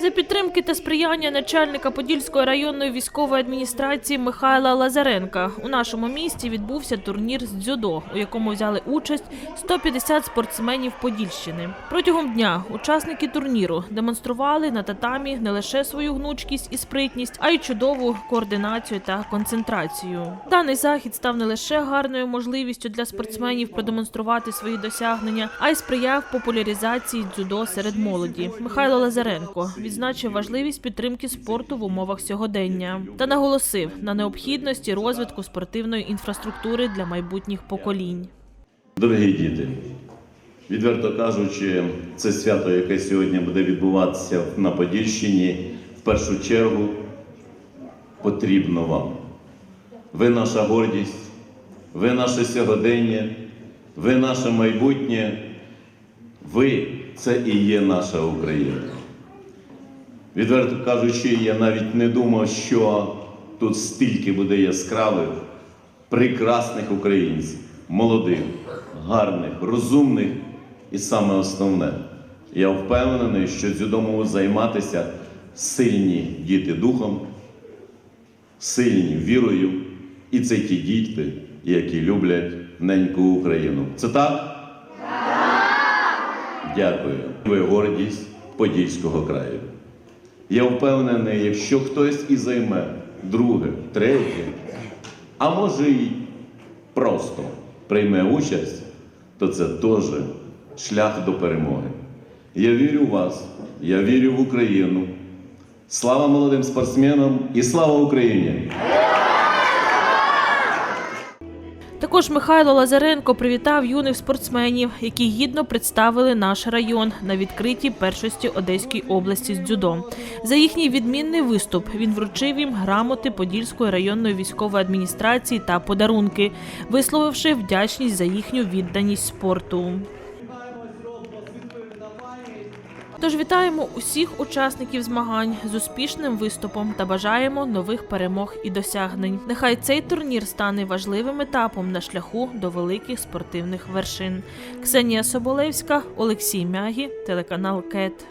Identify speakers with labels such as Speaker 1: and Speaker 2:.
Speaker 1: За підтримки та сприяння начальника Подільської районної військової адміністрації Михайла Лазаренка у нашому місті відбувся турнір з дзюдо, у якому взяли участь 150 спортсменів Подільщини. Протягом дня учасники турніру демонстрували на татамі не лише свою гнучкість і спритність, а й чудову координацію та концентрацію. Даний захід став не лише гарною можливістю для спортсменів продемонструвати свої досягнення, а й сприяв популяризації дзюдо серед молоді. Михайло Лазаренко відзначив важливість підтримки спорту в умовах сьогодення та наголосив на необхідності розвитку спортивної інфраструктури для майбутніх поколінь.
Speaker 2: Дорогі діти, відверто кажучи, це свято, яке сьогодні буде відбуватися на Подільщині, в першу чергу потрібно вам. Ви наша гордість, ви наше сьогодення, ви наше майбутнє, ви це і є наша Україна. Відверто кажучи, я навіть не думав, що тут стільки буде яскравих, прекрасних українців, молодих, гарних, розумних і саме основне. Я впевнений, що дзюдо можуть займатися сильні діти духом, сильні вірою, і це ті діти, які люблять неньку Україну. Це так? Дякую. Ви гордість Подільського краю. Я впевнений, якщо хтось і займе друге, третє, а може й просто прийме участь, то це теж шлях до перемоги. Я вірю в вас, я вірю в Україну. Слава молодим спортсменам і слава Україні!
Speaker 1: Також Михайло Лазаренко привітав юних спортсменів, які гідно представили наш район на відкритій першості Одеської області з дзюдо. За їхній відмінний виступ він вручив їм грамоти Подільської районної військової адміністрації та подарунки, висловивши вдячність за їхню відданість спорту. Тож вітаємо усіх учасників змагань з успішним виступом та бажаємо нових перемог і досягнень. Нехай цей турнір стане важливим етапом на шляху до великих спортивних вершин. Ксенія Соболевська, Олексій Мягі, телеканал КЕТ.